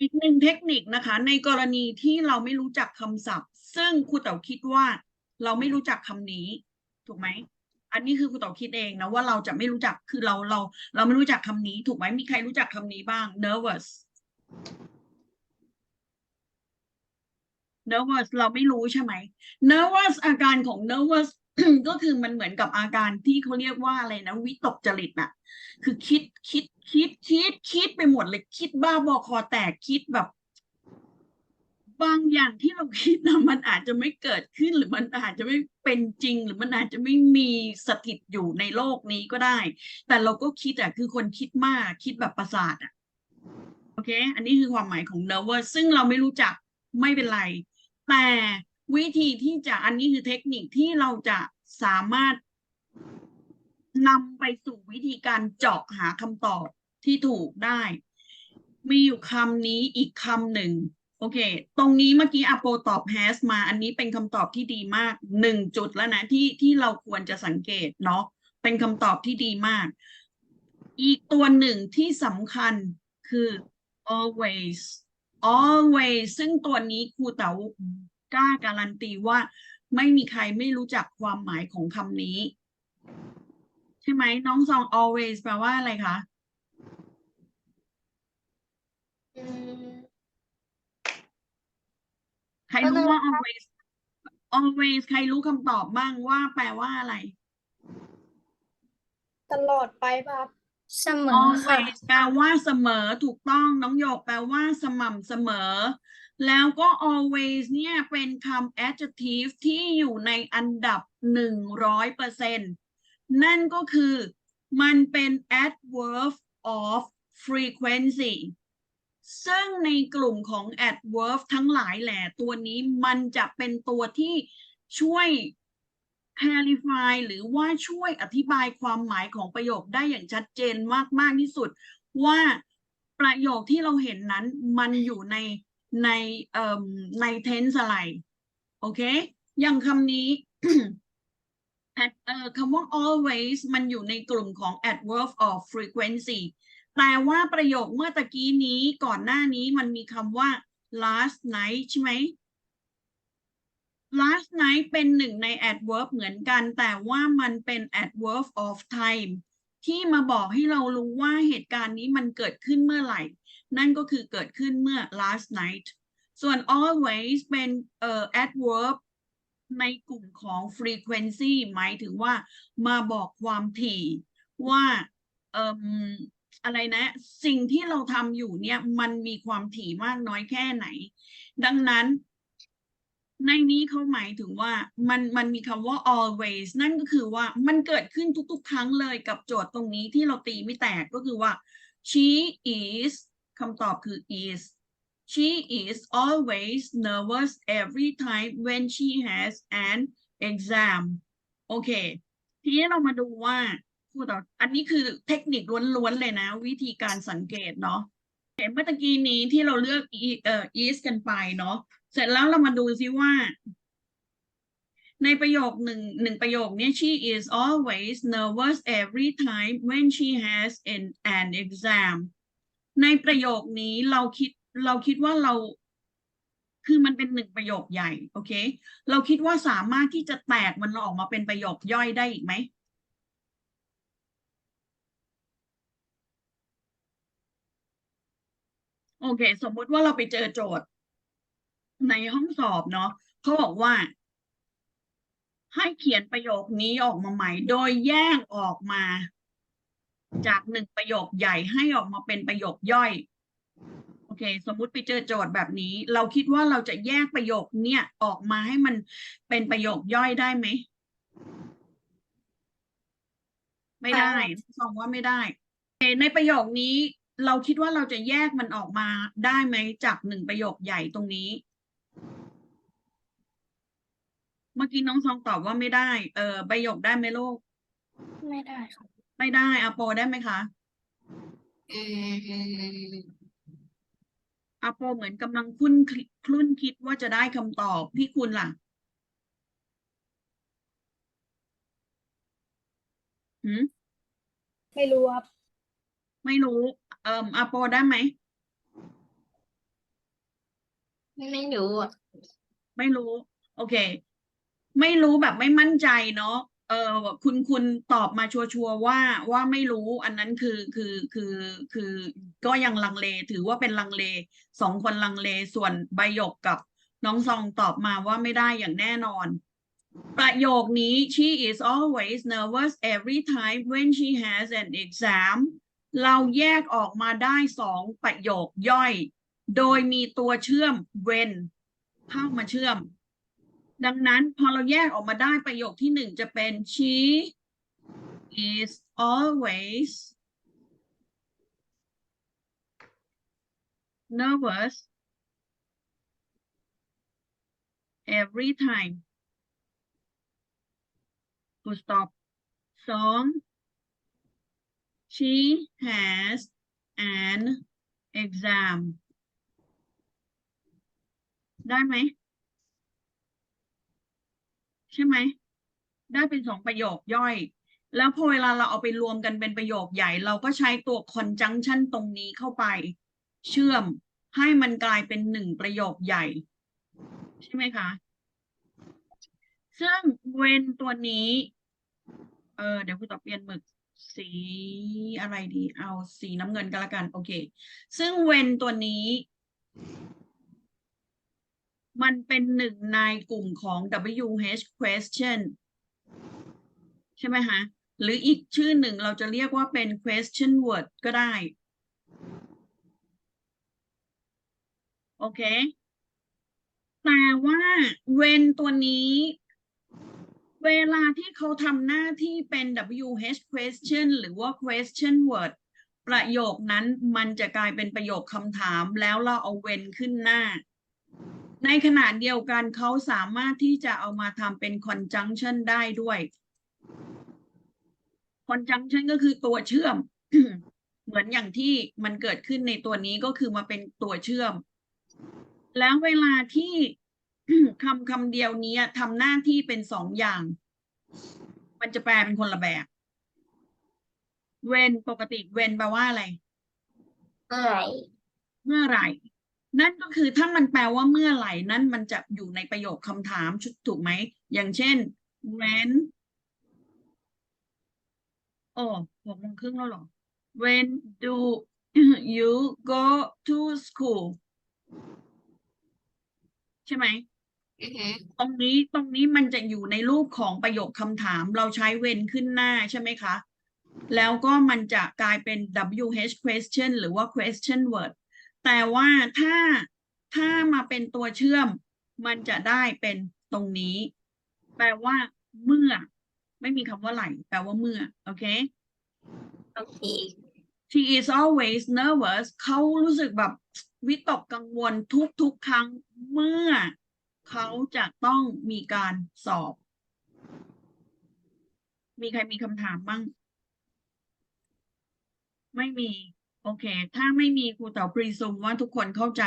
อีกหนึ่งเทคนิคนะคะ ในกรณีที่เราไม่รู้จักคำศัพท์ ซึ่งครูเต๋าคิดว่าเราไม่รู้จักคำนี้ ถูกไหม อันนี้คือครูเต๋าคิดเองนะว่าเราจะไม่รู้จักคือเราเรา เราไม่รู้จักคำนี้ ถูกไหมมีใครรู้จักคำนี้บ้าง nervous nervous เราไม่รู้ใช่ไหม nervous อาการของ nervous ก็คือมันเหมือนกับอาการที่เขาเรียกว่าอะไรนะวิตกจริตน่ะคือคิดคิดคิดคิดคิดไปหมดเลยคิดบ้าบอคอแตกคิดแบบ บางอย่างที่เราคิดนะมันอาจจะไม่เกิดขึ้นหรือมันอาจจะไม่เป็นจริง หรือมันอาจจะไม่มีสถิตอยู่ในโลกนี้ก็ได้ แต่เราก็คิดอะคือคนคิดมากคิดแบบประสาทอะโอเค อันนี้คือความหมายของ nervous ซึ่งเราไม่รู้จักไม่เป็นไร แต่ วิธีที่จะอันนี้คือเทคนิคที่เราจะสามารถนำไปสู่วิธีการเจาะหาคำตอบที่ถูกได้ มีอยู่คำนี้อีกคำหนึ่งโอเค ตรงนี้เมื่อกี้อโปตอบ has มา อันนี้เป็นคำตอบที่ดีมากหนึ่งจุดแล้วนะที่ที่เราควรจะสังเกตเนาะ เป็นคำตอบที่ดีมาก อีกตัวหนึ่งที่สำคัญคือ always always ซึ่งตัวนี้ครูเต๋า กล้าการันตีว่าไม่มีใครไม่รู้จักความหมายของคำนี้ ใช่ไหมน้องซอง always แปลว่าอะไรคะอืมใครรู้ว่า always always ใครรู้คำตอบบ้างว่าแปลว่าอะไร ตลอดไปป่ะครับเสมอค่ะ always แปลว่าเสมอถูกต้องน้องหยกแปลว่าสม่ำเสมอ แล้วก็ always เนี่ยเป็นคำ adjective ที่อยู่ในอันดับหนึ่งร้อยเปอร์เซ็นต์นั่นก็คือมันเป็น adverb of frequency ซึ่งในกลุ่มของ adverb ทั้งหลายแหละตัวนี้มันจะเป็นตัวที่ช่วย clarify หรือว่าช่วยอธิบายความหมายของประโยคได้อย่างชัดเจนมาก ๆ ที่สุด ว่าประโยคที่เราเห็นนั้นมันอยู่ใน ในเอ่อใน tense อะไร โอเค อย่างคำนี้ at คำว่า always มันอยู่ในกลุ่มของ adverb of frequency แต่ว่าประโยคเมื่อตะกี้นี้ก่อนหน้านี้มันมีคำว่า last night ใช่ไหม last night เป็นหนึ่งใน adverb เหมือนกัน แต่ว่ามันเป็น adverb of time ที่มาบอกให้เรารู้ว่าเหตุการณ์นี้มันเกิดขึ้นเมื่อไหร่ นั่นก็คือเกิดขึ้นเมื่อ last night ส่วน always เป็นเอ่อ adverb ในกลุ่มของ frequency หมายถึงว่ามาบอกความถี่ว่าเอ่มอะไรนะ สิ่งที่เราทำอยู่เนี่ย มันมีความถี่มากน้อยแค่ไหน ดังนั้น ในนี้เขาหมายถึงว่ามันมันมีคำว่า always นั่นก็คือว่ามันเกิดขึ้นทุกๆ ครั้งเลยกับโจทย์ตรงนี้ที่เราตีไม่แตกก็คือว่า she is คำตอบคือ is she is always nervous every time when she has an exam โอเค ทีนี้เรามาดูว่าพูดต่ออันนี้คือเทคนิคล้วนๆเลยนะ วิธีการสังเกตเนาะเห็นเมื่อกี้นี้ที่เราเลือกเอ่อ is กันไปเนาะเสร็จแล้วเรามาดูซิว่า ในประโยคหนึ่งหนึ่งประโยคนี้ she is always nervous every time when she has an an exam ในประโยคนี้เราคิดเราคิดว่าเรา คือมันเป็นหนึ่งประโยคใหญ่ โอเค เราคิดว่าสามารถที่จะแตกมันออกมาเป็นประโยคย่อยได้อีกไหมโอเค สมมุติว่าเราไปเจอโจทย์ ในห้องสอบเนาะเขาบอกว่า ให้เขียนประโยคนี้ออกมาใหม่ โดยแยกออกมา จากหนึ่งประโยคใหญ่ให้ออกมาเป็นประโยคย่อย โอเค สมมุติไปเจอโจทย์แบบนี้ เราคิดว่าเราจะแยกประโยคเนี่ยออกมาให้มันเป็นประโยคย่อยได้ไหม ไม่ได้สองว่าไม่ได้โอเคในประโยคนี้เราคิดว่าเราจะแยกมันออกมาได้ไหมจากหนึ่งประโยคใหญ่ตรงนี้ เมื่อกี้น้องซองตอบว่าไม่ได้ เออประโยคได้ไหมลูก ไม่ได้ครับ ไม่ได้อาโปได้ไหมคะอืมอาโปเหมือนกำลังคุ้นคิดคลุ่นคิดว่าจะได้คำตอบพี่คุณล่ะหืมไม่รู้ครับ ไม่รู้ เอ่ออาโปได้ไหม ไม่รู้อะไม่รู้ โอเค ไม่รู้แบบไม่มั่นใจเนาะ เออคุณคุณตอบมาชัวร์ๆว่าว่าไม่รู้อันนั้นคือคือคือคือก็ยังลังเลถือว่าเป็นลังเลสองคนลังเลส่วนใบหยกกับน้องซองตอบมาว่าไม่ได้อย่างแน่นอน ประโยคนี้ she is always nervous every time when she has an exam เราแยกออกมาได้สองประโยคย่อย โดยมีตัวเชื่อม when เข้ามาเชื่อม ดังนั้นพอเราแยกออกมาได้ประโยคที่หนึ่งจะเป็น she is always nervous every time full stop สอง she has an exam ได้ไหม ช่ไหม ได้เป็นสองประโยคย่อย แล้วพอเวลาเราเอาไปรวมกันเป็นประโยคใหญ่ เราก็ใช้ตัว conjunction ตรงนี้เข้าไป เชื่อมให้มันกลายเป็นหนึ่งประโยคใหญ่ ใช่ไหมคะ ซึ่ง when ตัวนี้ เออเดี๋ยวคุณต่อเปลี่ยนหมึกสีอะไรดี เอาสีน้ำเงินก็แล้วกัน โอเค ซึ่ง when ตัวนี้ มันเป็นหนึ่งในกลุ่มของ WH question ใช่ไหมคะ หรืออีกชื่อหนึ่งเราจะเรียกว่าเป็น question word ก็ได้ โอเค แต่ว่า when ตัวนี้ เวลาที่เขาทำหน้าที่เป็น WH question หรือว่า question word ประโยคนั้นมันจะกลายเป็นประโยคคำถามแล้วเราเอา when ขึ้นหน้า ในขณะเดียวกันเขาสามารถที่จะเอามาทำเป็น conjunction ได้ด้วย conjunction ก็คือตัวเชื่อม เหมือนอย่างที่มันเกิดขึ้นในตัวนี้ก็คือมาเป็นตัวเชื่อม แล้วเวลาที่คำคำเดียวนี้ทำหน้าที่เป็นสองอย่าง มันจะแปลเป็นคนละแบบ when ปกติ when แปลว่าอะไรเมื่อไหร่เมื่อไหร่ นั่นก็คือถ้ามันแปลว่าเมื่อไหร่นั่นมันจะอยู่ในประโยคคำถามชุดถูกไหม อย่างเช่น when โอ้หกโมงครึ่งแล้วเหรอ when do you go to school ใช่ไหมอือฮึตรงนี้ตรงนี้มันจะอยู่ในรูปของประโยคคำถามเราใช้ when ขึ้นหน้าใช่ไหมคะ แล้วก็มันจะกลายเป็น WH question หรือว่า question word แต่ว่าถ้าถ้ามาเป็นตัวเชื่อม มันจะได้เป็นตรงนี้ แปลว่า เมื่อ ไม่มีคำว่าไหลแปลว่าเมื่อ โอเค โอเค she is always nervous เขารู้สึกแบบวิตกกังวลทุกๆครั้งเมื่อ เขาจะต้องมีการสอบ มีใครมีคำถามบ้าง ไม่มี โอเค ถ้าไม่มีครูเต๋าปรีซุมว่าทุกคนเข้าใจ